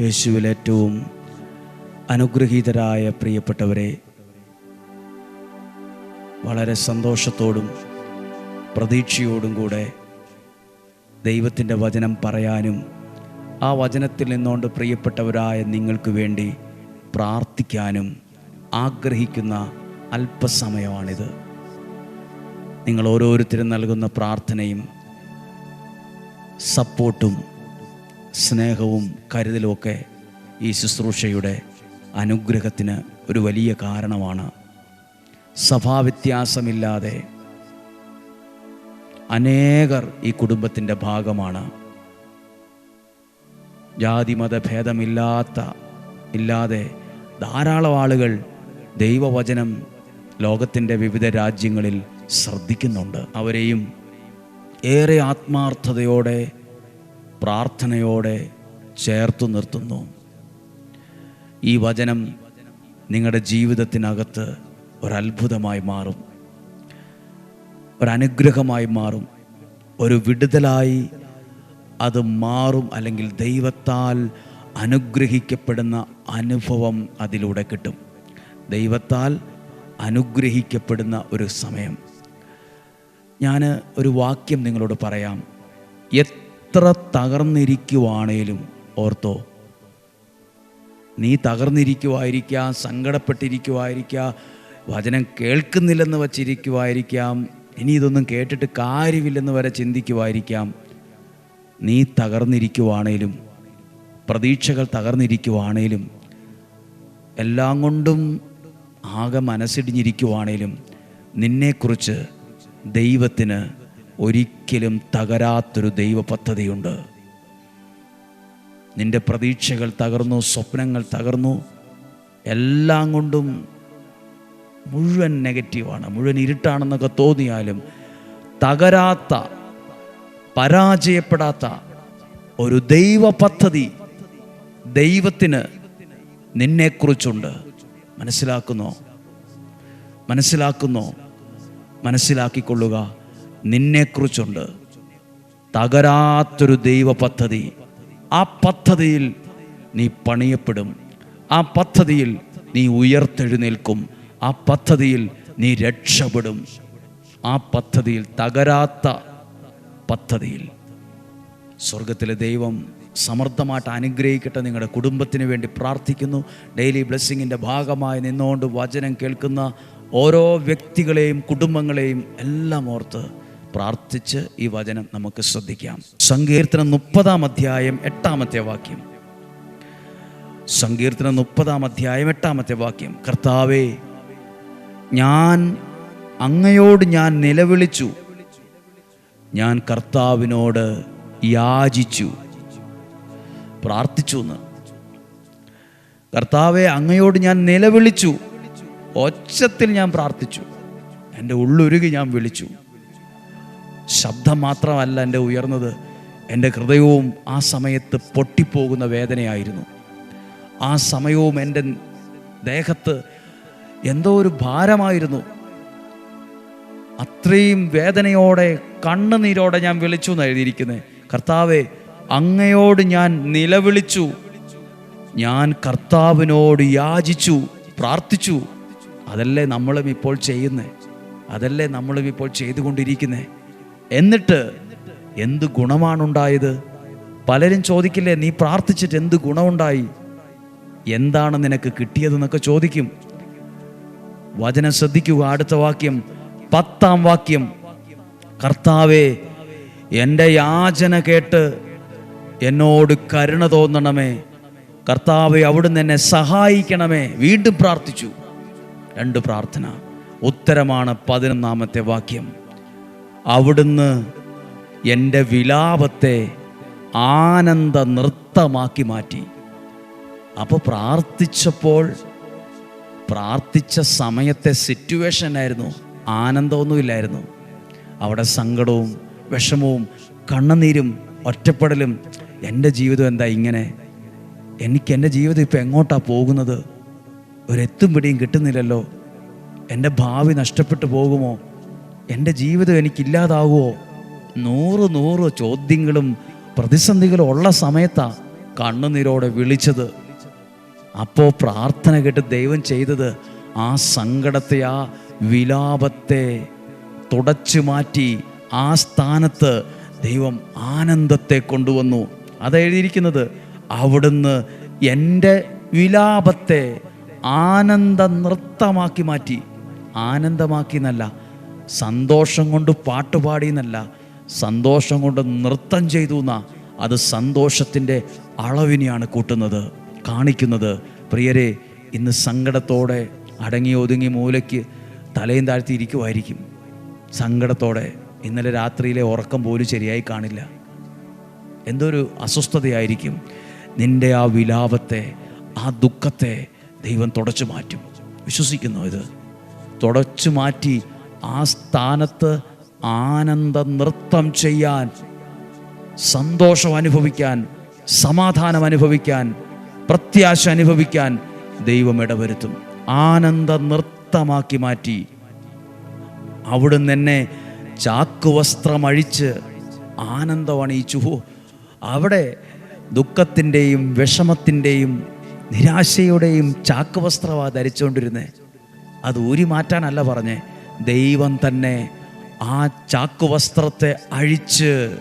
യേശുവിൽ ഏറ്റവും അനുഗ്രഹീതരായ പ്രിയപ്പെട്ടവരെ വളരെ സന്തോഷത്തോടും പ്രതീക്ഷയോടും കൂടെ ദൈവത്തിന്റെ വചനം പറയാനും ആ വചനത്തിൽ നിന്നുകൊണ്ട് പ്രിയപ്പെട്ടവരായ നിങ്ങൾക്ക് വേണ്ടി പ്രാർത്ഥിക്കാനും ആഗ്രഹിക്കുന്ന അല്പസമയമാണിത്. നിങ്ങൾ ഓരോരുത്തരും നൽകുന്ന പ്രാർത്ഥനയും സപ്പോർട്ടും സ്നേഹവും കരുതലുമൊക്കെ ഈ ശുശ്രൂഷയുടെ അനുഗ്രഹത്തിന് ഒരു വലിയ കാരണമാണ്. സഭാവ്യത്യാസമില്ലാതെ അനേകർ ഈ കുടുംബത്തിന്റെ ഭാഗമാണ്. ജാതിമത ഭേദമില്ലാത്ത ഇല്ലാതെ ധാരാളം ആളുകൾ ദൈവവചനം ലോകത്തിന്റെ വിവിധ രാജ്യങ്ങളിൽ ശ്രദ്ധിക്കുന്നുണ്ട്. അവരെയും ഏറെ ആത്മാർത്ഥതയോടെ പ്രാർത്ഥനയോടെ ചേർത്തു നിർത്തുന്നു. ഈ വചനം നിങ്ങളുടെ ജീവിതത്തിനകത്ത് ഒരത്ഭുതമായി മാറും. ഒരനുഗ്രഹമായി മാറും. ഒരു വിടുതലായി അത് മാറും അല്ലെങ്കിൽ ദൈവത്താൽ അനുഗ്രഹിക്കപ്പെടുന്ന അനുഭവം അതിലൂടെ കിട്ടും. ദൈവത്താൽ അനുഗ്രഹിക്കപ്പെടുന്ന ഒരു സമയം. ഞാൻ ഒരു വാക്യം നിങ്ങളോട് പറയാം. തകർന്നിരിക്കുവാണേലും ഓർത്തോ. നീ തകർന്നിരിക്കുവായിരിക്കാം സങ്കടപ്പെട്ടിരിക്കുവായിരിക്കാം വചനം കേൾക്കുന്നില്ലെന്ന് വച്ചിരിക്കുവായിരിക്കാം ഇനി ഇതൊന്നും കേട്ടിട്ട് കാര്യമില്ലെന്ന് വരെ ചിന്തിക്കുവായിരിക്കാം. നീ തകർന്നിരിക്കുവാണേലും പ്രതീക്ഷകൾ തകർന്നിരിക്കുവാണേലും എല്ലാം കൊണ്ടും ആകെ മനസ്സിടിഞ്ഞിരിക്കുവാണേലും നിന്നെക്കുറിച്ച് ദൈവത്തിന് ഒരിക്കലും തകരാത്തൊരു ദൈവ പദ്ധതിയുണ്ട് നിന്റെ പ്രതീക്ഷകൾ തകർന്നു സ്വപ്നങ്ങൾ തകർന്നു എല്ലാം കൊണ്ടും മുഴുവൻ നെഗറ്റീവാണ് മുഴുവൻ ഇരുട്ടാണെന്നൊക്കെ തോന്നിയാലും തകരാത്ത പരാജയപ്പെടാത്ത ഒരു ദൈവ പദ്ധതി ദൈവത്തിന് നിന്നെക്കുറിച്ചുണ്ട്. മനസ്സിലാക്കുന്നോ? മനസ്സിലാക്കുന്നോ? മനസ്സിലാക്കിക്കൊള്ളുക. നിന്നെക്കുറിച്ചുണ്ട്. തകരാത്തൊരു ദൈവ പദ്ധതി ആ പദ്ധതിയിൽ നീ പണിയപ്പെടും. ആ പദ്ധതിയിൽ നീ ഉയർത്തെഴുന്നേൽക്കും. ആ പദ്ധതിയിൽ നീ രക്ഷപ്പെടും. ആ പദ്ധതിയിൽ തകരാത്ത പദ്ധതിയിൽ. സ്വർഗത്തിലെ ദൈവം സമർത്ഥമായിട്ട് അനുഗ്രഹിക്കട്ടെ നിങ്ങളുടെ കുടുംബത്തിന് വേണ്ടി പ്രാർത്ഥിക്കുന്നു. ഡെയിലി ബ്ലെസ്സിങ്ങിന്റെ ഭാഗമായി നിന്നുകൊണ്ട് വചനം കേൾക്കുന്ന ഓരോ വ്യക്തികളെയും കുടുംബങ്ങളെയും എല്ലാം ഓർത്ത് പ്രാർത്ഥിച്ച് ഈ വചനം നമുക്ക് ശ്രദ്ധിക്കാം. സങ്കീർത്തനം മുപ്പതാം അധ്യായം എട്ടാമത്തെ വാക്യം. സങ്കീർത്തനം മുപ്പതാം അധ്യായം എട്ടാമത്തെ വാക്യം. കർത്താവേ ഞാൻ അങ്ങയോട് ഞാൻ നിലവിളിച്ചു. ഞാൻ കർത്താവിനോട് യാചിച്ചു. പ്രാർത്ഥിച്ചു എന്ന്. കർത്താവെ അങ്ങയോട് ഞാൻ നിലവിളിച്ചു. ഒച്ചത്തിൽ ഞാൻ പ്രാർത്ഥിച്ചു. എന്റെ ഉള്ളുരുകി ഞാൻ വിളിച്ചു. ശബ്ദം മാത്രമല്ല എന്റെ ഉയർന്നത്. എന്റെ ഹൃദയവും ആ സമയത്ത് പൊട്ടിപ്പോകുന്ന വേദനയായിരുന്നു. ആ സമയവും എന്റെ ദേഹത്ത് എന്തോ ഒരു ഭാരമായിരുന്നു. അത്രയും വേദനയോടെ കണ്ണുനീരോടെ ഞാൻ വിളിച്ചു എന്ന് എഴുതിയിരിക്കുന്നത്. കർത്താവെ അങ്ങയോട് ഞാൻ നിലവിളിച്ചു. ഞാൻ കർത്താവിനോട് യാചിച്ചു പ്രാർത്ഥിച്ചു. അതല്ലേ നമ്മളും ഇപ്പോൾ ചെയ്യുന്നേ അതല്ലേ നമ്മളും ഇപ്പോൾ ചെയ്തുകൊണ്ടിരിക്കുന്നേ എന്നിട്ട് എന്ത് ഗുണമാണുണ്ടായത്? പലരും ചോദിക്കില്ലേ നീ പ്രാർത്ഥിച്ചിട്ട് എന്ത് ഗുണമുണ്ടായി? എന്താണ് നിനക്ക് കിട്ടിയതെന്നൊക്കെ ചോദിക്കും. വചനം ശ്രദ്ധിക്കുക. അടുത്ത വാക്യം പത്താം വാക്യം. കർത്താവേ എന്റെ യാചന കേട്ട് എന്നോട് കരുണ തോന്നണമേ. കർത്താവെ അവിടുന്ന് എന്നെ സഹായിക്കണമേ. വീണ്ടും പ്രാർത്ഥിച്ചു. രണ്ട് പ്രാർത്ഥന. ഉത്തരമാണ് പതിനൊന്നാമത്തെ വാക്യം. അവിടുന്ന് എന്റെ വിലാപത്തെ ആനന്ദ നൃത്തമാക്കി മാറ്റി. അപ്പോൾ പ്രാർത്ഥിച്ചപ്പോൾ പ്രാർത്ഥിച്ച സമയത്തെ സിറ്റുവേഷൻ ആയിരുന്നു ആനന്ദമൊന്നുമില്ലായിരുന്നു. അവിടെ സങ്കടവും വിഷമവും കണ്ണുനീരും ഒറ്റപ്പെടലും. എന്റെ ജീവിതം എന്താ ഇങ്ങനെ? എനിക്ക് എന്റെ ജീവിതം ഇപ്പോൾ എങ്ങോട്ടാണ് പോകുന്നത്? ഒരെത്തും പിടിയും കിട്ടുന്നില്ലല്ലോ. എന്റെ ഭാവി നഷ്ടപ്പെട്ടു പോകുമോ? എന്റെ ജീവിതം എനിക്കില്ലാതാവോ? നൂറ് നൂറ് ചോദ്യങ്ങളും പ്രതിസന്ധികളും ഉള്ള സമയത്താണ് കണ്ണുനീരോടെ വിളിച്ചത്. അപ്പോൾ പ്രാർത്ഥന കേട്ട് ദൈവം ചെയ്തത് ആ സങ്കടത്തെ ആ വിലാപത്തെ തുടച്ചു മാറ്റി ആ സ്ഥാനത്ത് ദൈവം ആനന്ദത്തെ കൊണ്ടുവന്നു. അതെഴുതിയിരിക്കുന്നത് അവിടുന്ന് എന്റെ വിലാപത്തെ ആനന്ദ നൃത്തമാക്കി മാറ്റി. ആനന്ദമാക്കി എന്നല്ല സന്തോഷം കൊണ്ട് പാട്ടുപാടി എന്നല്ല സന്തോഷം കൊണ്ട് നൃത്തം ചെയ്തു എന്നാ അത് സന്തോഷത്തിന്റെ അളവിനെയാണ് കൂട്ടുന്നത് കാണിക്കുന്നത്. പ്രിയരെ ഇന്ന് സങ്കടത്തോടെ അടങ്ങി ഒതുങ്ങി മൂലയ്ക്ക് തലയും താഴ്ത്തി ഇരിക്കുമായിരിക്കും സങ്കടത്തോടെ ഇന്നലെ രാത്രിയിലെ ഉറക്കം പോലും ശരിയായി കാണില്ല. എന്തൊരു അസ്വസ്ഥതയായിരിക്കും. നിന്റെ ആ വിലാപത്തെ ആ ദുഃഖത്തെ ദൈവം തുടച്ചു മാറ്റും. വിശ്വസിക്കുന്നു ഇത്. തുടച്ചു മാറ്റി ആ സ്ഥാനത്ത് ആനന്ദ നൃത്തം ചെയ്യാൻ സന്തോഷം അനുഭവിക്കാൻ സമാധാനം അനുഭവിക്കാൻ പ്രത്യാശ അനുഭവിക്കാൻ ദൈവം ഇടവരുത്തും. ആനന്ദ നൃത്തമാക്കി മാറ്റി. അവിടുന്ന് എന്നെ ചാക്കുവസ്ത്രമഴിച്ച് ആനന്ദം അണിയിച്ചു അവിടെ ദുഃഖത്തിന്റെയും വിഷമത്തിന്റെയും നിരാശയുടെയും ചാക്കുവസ്ത്രമാണ് ധരിച്ചുകൊണ്ടിരുന്നത് അത് ഊരി മാറ്റാനല്ല പറഞ്ഞേ. ദൈവം തന്നെ ആ ചാക്കുവസ്ത്രത്തെ അഴിച്ച്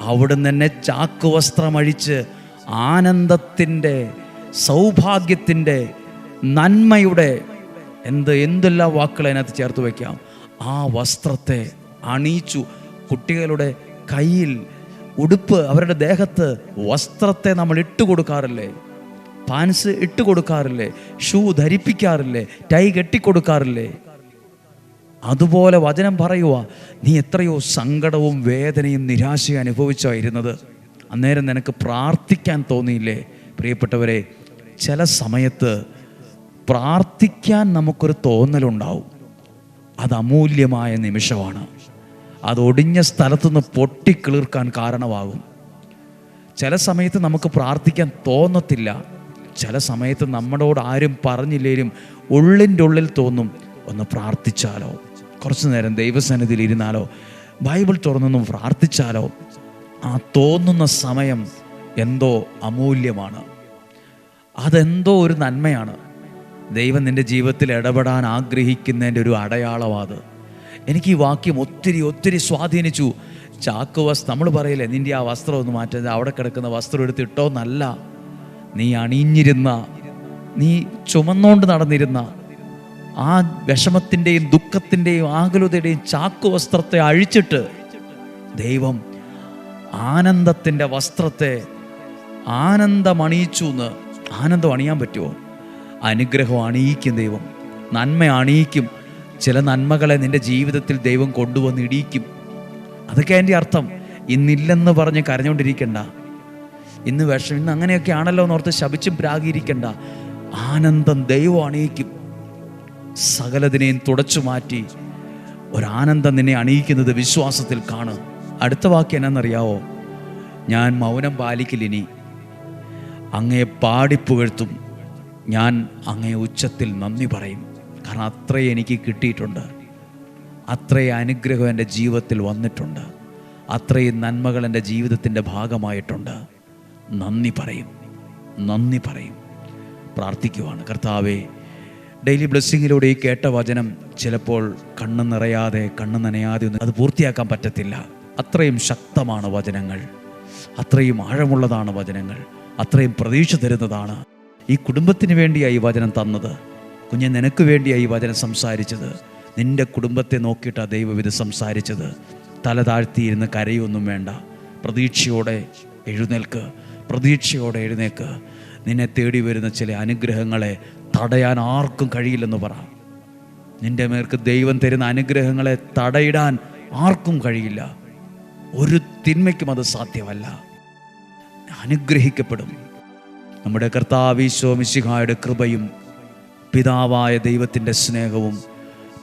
അവിടുന്ന് എന്നെ ചാക്കുവസ്ത്രം അഴിച്ച് ആനന്ദത്തിന്റെ സൗഭാഗ്യത്തിന്റെ നന്മയുടെ എന്ത് എന്തെല്ലാം വാക്കുകൾ അതിനകത്ത് ചേർത്ത് വയ്ക്കാം. ആ വസ്ത്രത്തെ അണിയിച്ചു. കുട്ടികളുടെ കയ്യിൽ ഉടുപ്പ് അവരുടെ ദേഹത്ത് വസ്ത്രത്തെ നമ്മൾ ഇട്ട് കൊടുക്കാറില്ലേ? പാൻസ് ഇട്ട് കൊടുക്കാറില്ലേ? ഷൂ ധരിപ്പിക്കാറില്ലേ? ടൈ കെട്ടിക്കൊടുക്കാറില്ലേ അതുപോലെ വചനം പറയുക നീ എത്രയോ സങ്കടവും വേദനയും നിരാശയും അനുഭവിച്ചായിരുന്നത് അന്നേരം നിനക്ക് പ്രാർത്ഥിക്കാൻ തോന്നിയില്ലേ? പ്രിയപ്പെട്ടവരെ ചില സമയത്ത് പ്രാർത്ഥിക്കാൻ നമുക്കൊരു തോന്നലുണ്ടാവും. അത് അമൂല്യമായ നിമിഷമാണ്. അത് ഒടിഞ്ഞ സ്ഥലത്തുനിന്ന് പൊട്ടിക്കിളിർക്കാൻ കാരണമാകും. ചില സമയത്ത് നമുക്ക് പ്രാർത്ഥിക്കാൻ തോന്നത്തില്ല. ചില സമയത്ത് നമ്മളോട് ആരും പറഞ്ഞില്ലേലും ഉള്ളിന്റെ ഉള്ളിൽ തോന്നും ഒന്ന് പ്രാർത്ഥിച്ചാലോ? കുറച്ചു നേരം ദൈവസന്നിധിയിൽ ഇരുന്നാലോ ബൈബിൾ തുറന്നൊന്നും പ്രാർത്ഥിച്ചാലോ ആ തോന്നുന്ന സമയം എന്തോ അമൂല്യമാണ്. അതെന്തോ ഒരു നന്മയാണ്. ദൈവം നിന്റെ ജീവിതത്തിൽ ഇടപെടാൻ ആഗ്രഹിക്കുന്നതിന്റെ ഒരു അടയാളമാണ് എനിക്ക് ഈ വാക്യം ഒത്തിരി ഒത്തിരി സ്വാധീനിച്ചു. ചാക്ക് വസ്ത്രം നമ്മൾ പറയില്ലേ നിന്റെ ആ വസ്ത്രം ഒന്ന് മാറ്റരുത് അവിടെ കിടക്കുന്ന വസ്ത്രം എടുത്തിട്ടോ എന്നല്ല. നീ അണിഞ്ഞിരുന്ന നീ ചുമന്നുകൊണ്ട് നടന്നിരുന്ന ആ വിഷമത്തിന്റെയും ദുഃഖത്തിന്റെയും ആകുലതയുടെയും ചാക്കു വസ്ത്രത്തെ അഴിച്ചിട്ട് ദൈവം ആനന്ദത്തിന്റെ വസ്ത്രത്തെ ആനന്ദം അണിയിച്ചു എന്ന് ആനന്ദം അണിയാൻ പറ്റുമോ? അനുഗ്രഹം അണിയിക്കും ദൈവം. നന്മ അണിയിക്കും. ചില നന്മകളെ നിന്റെ ജീവിതത്തിൽ ദൈവം കൊണ്ടുവന്ന് ഇടിയിക്കും. അതൊക്കെ എന്റെ അർത്ഥം. ഇന്നില്ലെന്ന് പറഞ്ഞ് കരഞ്ഞുകൊണ്ടിരിക്കണ്ട. ഇന്ന് വിഷം ഇന്ന് അങ്ങനെയൊക്കെ ആണല്ലോ എന്നോർത്ത് ശപിച്ചും പ്രാഗിയിരിക്കണ്ട ആനന്ദം ദൈവം അണിയിക്കും. സകലതിനെയും തുടച്ചു മാറ്റി ഒരാനന്ദം നിന്നെ അണിയിക്കുന്നത് വിശ്വാസത്തിൽ കാണ്. അടുത്ത വാക്യം എന്നാണെന്നറിയാവോ ഞാൻ മൗനം പാലിക്കലിനി. അങ്ങയെ പാടിപ്പുകഴ്ത്തും ഞാൻ അങ്ങയെ ഉച്ചത്തിൽ നന്ദി പറയും. കാരണം അത്രയും എനിക്ക് കിട്ടിയിട്ടുണ്ട്. അത്രയും അനുഗ്രഹം എന്റെ ജീവിതത്തിൽ വന്നിട്ടുണ്ട്. അത്രയും നന്മകൾ എന്റെ ജീവിതത്തിന്റെ ഭാഗമായിട്ടുണ്ട്. നന്ദി പറയും. നന്ദി പറയും. പ്രാർത്ഥിക്കുവാണ്. കർത്താവേ ഡെയിലി ബ്ലെസ്സിങ്ങിലൂടെ ഈ കേട്ട വചനം ചിലപ്പോൾ കണ്ണ് നിറയാതെ കണ്ണ് നനയാതെ ഒന്നും അത് പൂർത്തിയാക്കാൻ പറ്റത്തില്ല. അത്രയും ശക്തമാണ് വചനങ്ങൾ. അത്രയും ആഴമുള്ളതാണ് വചനങ്ങൾ. അത്രയും പ്രതീക്ഷ തരുന്നതാണ്. ഈ കുടുംബത്തിന് വേണ്ടിയായി വചനം തന്നത്. കുഞ്ഞെ നിനക്ക് വേണ്ടിയായി വചനം സംസാരിച്ചത്. നിന്റെ കുടുംബത്തെ നോക്കിയിട്ടാണ് ദൈവം ഇത് സംസാരിച്ചത്. തല താഴ്ത്തിയിരുന്ന് കരയൊന്നും വേണ്ട. പ്രതീക്ഷയോടെ എഴുന്നേൽക്ക്. പ്രതീക്ഷയോടെ എഴുന്നേൽക്ക്. നിന്നെ തേടി വരുന്ന ചില അനുഗ്രഹങ്ങളെ തടയാൻ ആർക്കും കഴിയില്ലെന്ന് പറ. നിന്റെ മേർക്ക് ദൈവം തരുന്ന അനുഗ്രഹങ്ങളെ തടയിടാൻ ആർക്കും കഴിയില്ല. ഒരു തിന്മയ്ക്കും അത് സാധ്യമല്ല. അനുഗ്രഹിക്കപ്പെടും. നമ്മുടെ കർത്താവീശോ മിശിഹായുടെ കൃപയും പിതാവായ ദൈവത്തിന്റെ സ്നേഹവും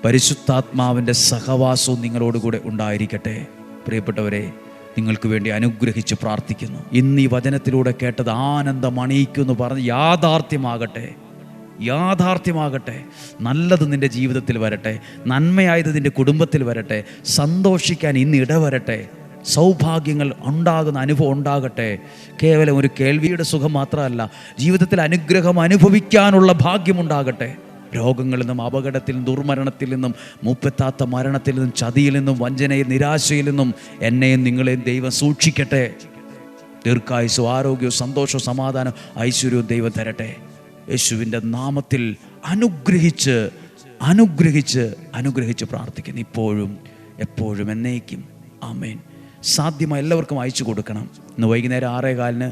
പരിശുദ്ധാത്മാവിന്റെ സഹവാസവും നിങ്ങളോടുകൂടെ ഉണ്ടായിരിക്കട്ടെ. പ്രിയപ്പെട്ടവരെ നിങ്ങൾക്ക് വേണ്ടി അനുഗ്രഹിച്ച് പ്രാർത്ഥിക്കുന്നു. ഇന്ന് ഈ വചനത്തിലൂടെ കേട്ടത് ആനന്ദം അണിയിക്കുമെന്ന് പറഞ്ഞ് യാഥാർത്ഥ്യമാകട്ടെ. യാഥാർത്ഥ്യമാകട്ടെ. നല്ലത് നിന്റെ ജീവിതത്തിൽ വരട്ടെ. നന്മയായത് നിന്റെ കുടുംബത്തിൽ വരട്ടെ. സന്തോഷിക്കാൻ ഇന്ന് ഇടവരട്ടെ. സൗഭാഗ്യങ്ങൾ ഉണ്ടാകുന്ന അനുഭവം ഉണ്ടാകട്ടെ. കേവലം ഒരു കേൾവിയുടെ സുഖം മാത്രമല്ല ജീവിതത്തിൽ അനുഗ്രഹം അനുഭവിക്കാനുള്ള ഭാഗ്യമുണ്ടാകട്ടെ രോഗങ്ങളിൽ നിന്നും അപകടത്തിൽ നിന്നും ദുർമരണത്തിൽ നിന്നും മൂപ്പെത്താത്ത മരണത്തിൽ നിന്നും ചതിയിൽ നിന്നും വഞ്ചനയിൽ നിരാശയിൽ നിന്നും എന്നെയും നിങ്ങളെയും ദൈവം സൂക്ഷിക്കട്ടെ. ദീർഘായുസോ ആരോഗ്യവും സന്തോഷവും സമാധാനം ഐശ്വര്യവും ദൈവം തരട്ടെ. യേശുവിന്റെ നാമത്തിൽ അനുഗ്രഹിച്ച് അനുഗ്രഹിച്ച് അനുഗ്രഹിച്ച് പ്രാർത്ഥിക്കുന്നു. ഇപ്പോഴും എപ്പോഴും എന്നേക്കും. ആമേൻ. സാധ്യമായി എല്ലാവർക്കും അയച്ചു കൊടുക്കണം. ഇന്ന് വൈകുന്നേരം ആറേ കാലിന്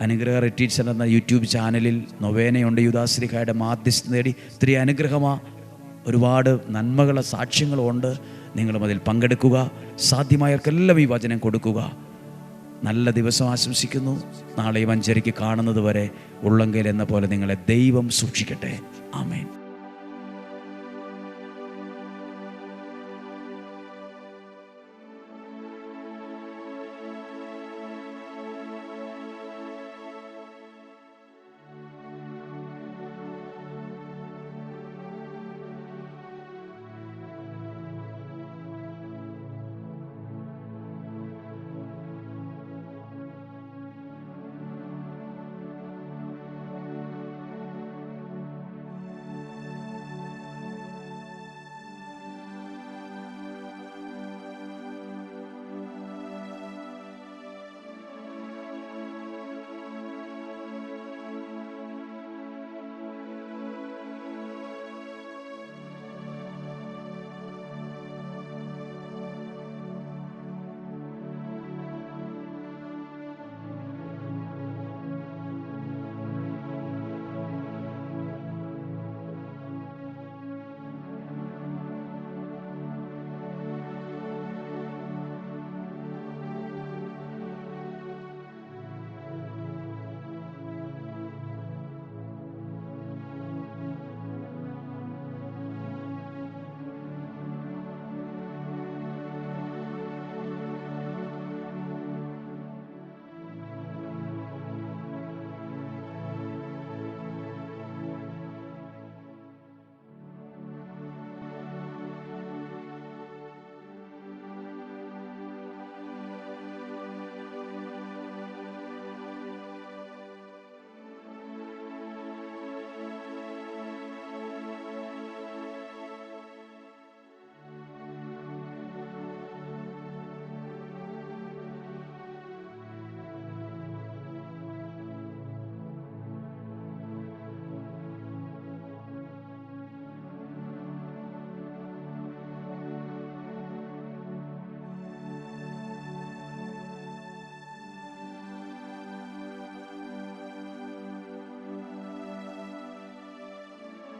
അനുഗ്രഹ റിട്ടീറ്റ് സെന്റർ എന്ന യൂട്യൂബ് ചാനലിൽ നൊവേനയുണ്ട്. യുദാശ്രീഖായുടെ മാധ്യസ്ഥ നേടി. ഇത്തിരി അനുഗ്രഹമാണ് ഒരുപാട് നന്മകളെ സാക്ഷ്യങ്ങളും ഉണ്ട് നിങ്ങളും അതിൽ പങ്കെടുക്കുക. സാധ്യമായവർക്കെല്ലാം ഈ വചനം കൊടുക്കുക. നല്ല ദിവസം ആശംസിക്കുന്നു. നാളെയും അഞ്ചരയ്ക്ക് കാണുന്നത് വരെ ഉള്ളെങ്കിൽ എന്ന പോലെ നിങ്ങളെ ദൈവം സൂക്ഷിക്കട്ടെ. ആമേൻ.